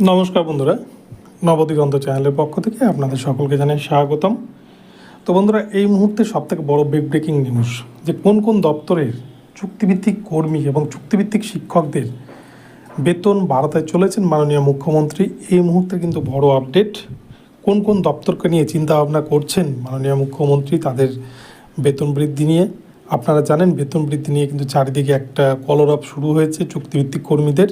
নমস্কার বন্ধুরা, নবদিগন্ত চ্যানেলের পক্ষ থেকে আপনাদের সকলকে জানাই স্বাগতম। তো বন্ধুরা, এই মুহূর্তে সবথেকে বড় বিগ ব্রেকিং নিউজ যে কোন কোন দপ্তরের চুক্তিভিত্তিক কর্মী এবং চুক্তিভিত্তিক শিক্ষকদের বেতন বাড়াতে চলেছেন মাননীয় মুখ্যমন্ত্রী, এই মুহূর্তে কিন্তু বড় আপডেট কোন কোন দপ্তরকে নিয়ে চিন্তা ভাবনা করছেন মাননীয় মুখ্যমন্ত্রী তাদের বেতন বৃদ্ধি নিয়ে? আপনারা জানেন, বেতন বৃদ্ধি নিয়ে কিন্তু চারিদিকে একটা কলরব শুরু হয়েছে চুক্তিভিত্তিক কর্মীদের।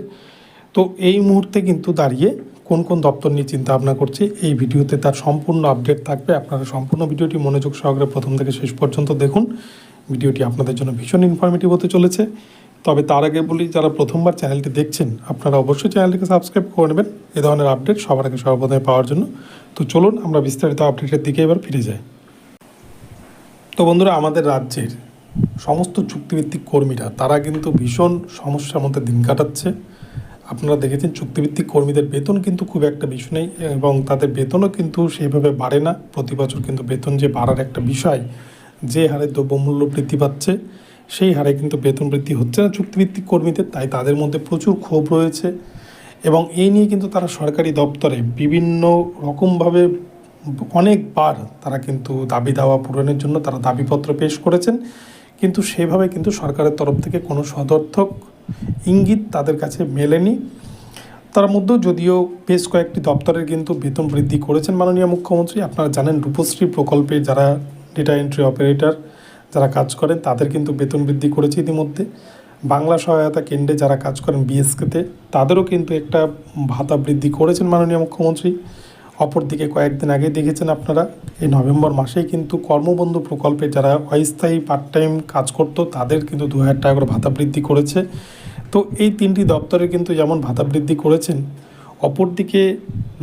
তো এই মুহূর্তে কিন্তু দাঁড়িয়ে কোন কোন দপ্তর নিয়ে চিন্তা ভাবনা করছে, এই ভিডিওতে তার সম্পূর্ণ আপডেট থাকবে। আপনারা সম্পূর্ণ ভিডিওটি মনোযোগ সহকারে প্রথম থেকে শেষ পর্যন্ত দেখুন। ভিডিওটি আপনাদের জন্য ভীষণ ইনফরমেটিভ হতে চলেছে। তবে তার আগে বলি, যারা প্রথমবার চ্যানেলটি দেখছেন, আপনারা অবশ্যই চ্যানেলটিকে সাবস্ক্রাইব করে নেবেন। এ ধরনের আপডেট সবার আগে সর্বপ্রথমে পাওয়ার জন্য। তো চলুন, আমরা বিস্তারিত আপডেটের দিকে এবার ফিরে যাই। তো বন্ধুরা, আমাদের রাজ্যের সমস্ত চুক্তিভিত্তিক কর্মীরা, তারা কিন্তু ভীষণ সমস্যার মধ্যে দিন কাটাচ্ছে। আপনারা দেখেছেন চুক্তিভিত্তিক কর্মীদের বেতন কিন্তু খুব একটা বিষয় নেই, এবং তাদের বেতনও কিন্তু সেইভাবে বাড়ে না। প্রতি বছর কিন্তু বেতন যে বাড়ার একটা বিষয়, যে হারে দ্রব্যমূল্য বৃদ্ধি পাচ্ছে, সেই হারে কিন্তু বেতন বৃদ্ধি হচ্ছে না চুক্তিভিত্তিক কর্মীদের, তাই তাদের মধ্যে প্রচুর ক্ষোভ রয়েছে। এবং এই নিয়ে কিন্তু তারা সরকারি দপ্তরে বিভিন্ন রকমভাবে অনেকবার তারা কিন্তু দাবি দাওয়া পূরণের জন্য তারা দাবিপত্র পেশ করেছেন। কিন্তু সেভাবে কিন্তু সরকারের তরফ থেকে কোনো সদর্থক ইঙ্গিত তাদের কাছে মেলেনি। তার মধ্যেও যদিও বেশ কয়েকটি দপ্তরের কিন্তু বেতন বৃদ্ধি করেছেন মাননীয় মুখ্যমন্ত্রী, আপনারা জানেন রূপশ্রী প্রকল্পে যারা ডেটা এন্ট্রি অপারেটর যারা কাজ করেন, তাদের কিন্তু বেতন বৃদ্ধি করেছে ইতিমধ্যে। বাংলা সহায়তা কেন্দ্রে যারা কাজ করেন বিএসকেতে তাদেরও কিন্তু একটা ভাতা বৃদ্ধি করেছেন মাননীয় মুখ্যমন্ত্রী। অপরদিকে কয়েকদিন আগে দেখেছেন আপনারা, এই নভেম্বর মাসেই কিন্তু কর্মবন্ধু প্রকল্পে যারা অস্থায়ী পার্ট টাইম কাজ করতো, তাদের কিন্তু দু হাজার টাকা করে ভাতা বৃদ্ধি করেছে। তো এই তিনটি দপ্তরে কিন্তু যেমন ভাতা বৃদ্ধি করেছেন, অপরদিকে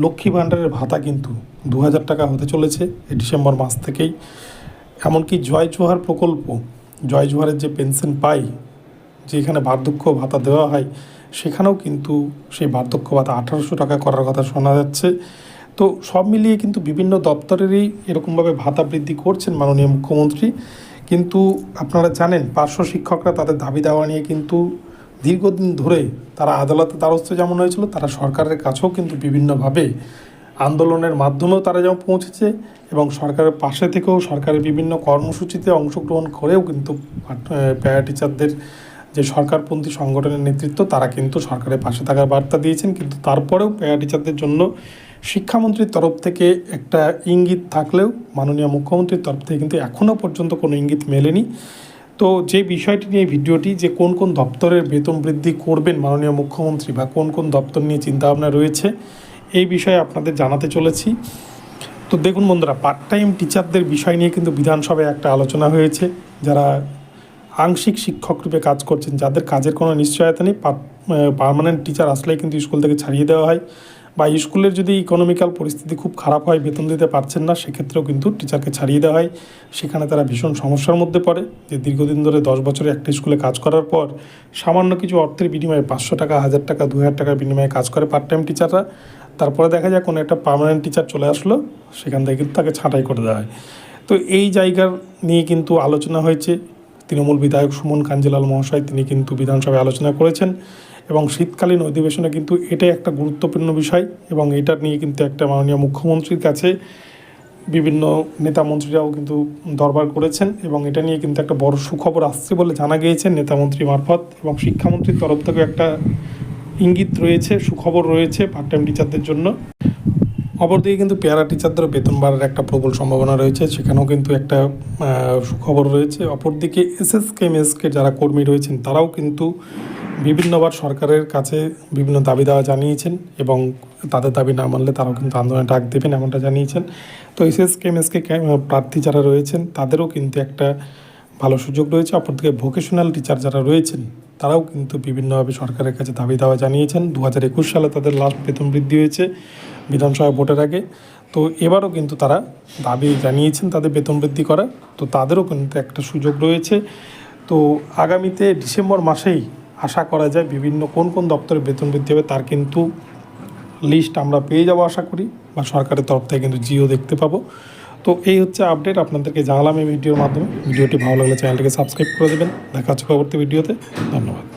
লক্ষ্মী ভাণ্ডারের ভাতা কিন্তু দু হাজার টাকা হতে চলেছে এই ডিসেম্বর মাস থেকেই। এমনকি জয় জোহার প্রকল্প, জয় জোহারের যে পেনশন পাই যেখানে বার্ধক্য ভাতা দেওয়া হয়, সেখানেও কিন্তু সেই বার্ধক্য ভাতা আঠারোশো টাকা করার কথা শোনা যাচ্ছে। তো সব মিলিয়ে কিন্তু বিভিন্ন দপ্তরেরই এরকমভাবে ভাতা বৃদ্ধি করছেন মাননীয় মুখ্যমন্ত্রী। কিন্তু আপনারা জানেন, পার্শ্ব শিক্ষকরা তাদের দাবি দেওয়া নিয়ে কিন্তু দীর্ঘদিন ধরে তারা আদালতে দ্বারস্থ যেমন হয়েছিল, তারা সরকারের কাছেও কিন্তু বিভিন্নভাবে আন্দোলনের মাধ্যমেও তারা যেমন পৌঁছেছে এবং সরকারের পাশে থেকেও সরকারের বিভিন্ন কর্মসূচিতে অংশগ্রহণ করেও কিন্তু প্যারা টিচারদের যে সরকারপন্থী সংগঠনের নেতৃত্ব, তারা কিন্তু সরকারের পাশে থাকার বার্তা দিয়েছেন। কিন্তু তারপরেও প্যারা টিচারদের জন্য শিক্ষামন্ত্রীর তরফ থেকে একটা ইঙ্গিত থাকলেও, মাননীয় মুখ্যমন্ত্রীর তরফ থেকে কিন্তু এখনও পর্যন্ত কোনো ইঙ্গিত মেলেনি। তো যে বিষয়টি নিয়ে ভিডিওটি, যে কোন কোন দপ্তরের বেতন বৃদ্ধি করবেন মাননীয় মুখ্যমন্ত্রী বা কোন কোন দপ্তর নিয়ে চিন্তাভাবনা রয়েছে, এই বিষয়ে আপনাদের জানাতে চলেছি। তো দেখুন বন্ধুরা পার্ট টাইম টিচারদের বিষয় নিয়ে কিন্তু বিধানসভায় একটা আলোচনা হয়েছে। যারা আংশিক শিক্ষক রূপে কাজ করছেন, যাদের কাজের কোনো নিশ্চয়তা নেই পার্মানেন্ট টিচার আসলেই কিন্তু স্কুল থেকে ছাড়িয়ে দেওয়া হয়। বা স্কুলের যদি ইকোনমিক্যাল পরিস্থিতি খুব খারাপ হয়, বেতন দিতে পারছেন না, সেক্ষেত্রেও কিন্তু টিচারকে ছাড়িয়ে দেওয়া হয়। সেখানে তারা ভীষণ সমস্যার মধ্যে পড়ে যে দীর্ঘদিন ধরে দশ বছরে একটা স্কুলে কাজ করার পর সামান্য কিছু অর্থের বিনিময়ে পাঁচশো টাকা, হাজার টাকা, দু হাজার টাকার বিনিময়ে কাজ করে পার্ট টাইম টিচাররা তারপরে দেখা যায় কোনো একটা পার্মানেন্ট টিচার চলে আসলো, সেখান থেকে কিন্তু তাকে ছাঁটাই করে দেওয়া হয়। তো এই জায়গার নিয়ে কিন্তু আলোচনা হয়েছে। তৃণমূল বিধায়ক সুমন কাঞ্জিলাল মহাশয়, তিনি কিন্তু বিধানসভায় আলোচনা করেছেন। এবং শীতকালীন অধিবেশনে কিন্তু এটাই একটা গুরুত্বপূর্ণ বিষয় এবং এটা নিয়ে কিন্তু একটা মাননীয় মুখ্যমন্ত্রীর কাছে বিভিন্ন নেতা মন্ত্রীরাও কিন্তু দরবার করেছেন এবং এটা নিয়ে কিন্তু একটা বড় সুখবর আসছে বলে জানা গিয়েছে নেতামন্ত্রী মারফত এবং শিক্ষামন্ত্রীর তরফ থেকেও একটা ইঙ্গিত রয়েছে, সুখবর রয়েছে পার্ট টাইম টিচারদের জন্য। অপরদিকে কিন্তু পেয়ারা টিচারদের বেতন বাড়ার একটা প্রবল সম্ভাবনা রয়েছে, সেখানেও কিন্তু একটা সুখবর রয়েছে। অপরদিকে এস এস এসএসকেএমএসকে যারা কর্মী রয়েছেন, তারাও কিন্তু বিভিন্নবার সরকারের কাছে বিভিন্ন দাবি দেওয়া জানিয়েছেন এবং তাদের দাবি না মানলে তারাও কিন্তু আন্দোলনে ডাক দেবেন এমনটা জানিয়েছেন। তো এসএসকেএমএসকে প্রার্থী যারা রয়েছেন তাদেরও কিন্তু একটা ভালো সুযোগ রয়েছে। অপরদিকে ভোকেশনাল টিচার যারা রয়েছেন তারাও কিন্তু বিভিন্নভাবে সরকারের কাছে দাবি দেওয়া জানিয়েছেন। দু হাজার একুশ সালে তাদের লাস্ট বেতন বৃদ্ধি হয়েছে বিধানসভা ভোটের আগে। তো এবারও কিন্তু তারা দাবি জানিয়েছেন তাদের বেতন বৃদ্ধি করা তো তাদেরও কিন্তু একটা সুযোগ রয়েছে। তো আগামীতে ডিসেম্বর মাসেই আশা করা যায় বিভিন্ন কোন কোন দপ্তরে বেতন বৃদ্ধি হবে তার কিন্তু লিস্ট আমরা পেয়ে যাব আশা করি বা সরকারের তরফ থেকে কিন্তু জিও দেখতে পাবো। তো এই হচ্ছে আপডেট, আপনাদেরকে জানালাম এই ভিডিওর মাধ্যমে। ভিডিওটি ভালো লাগলে চ্যানেলটিকে সাবস্ক্রাইব করে দেবেন। দেখা হচ্ছে পরবর্তী ভিডিওতে। ধন্যবাদ।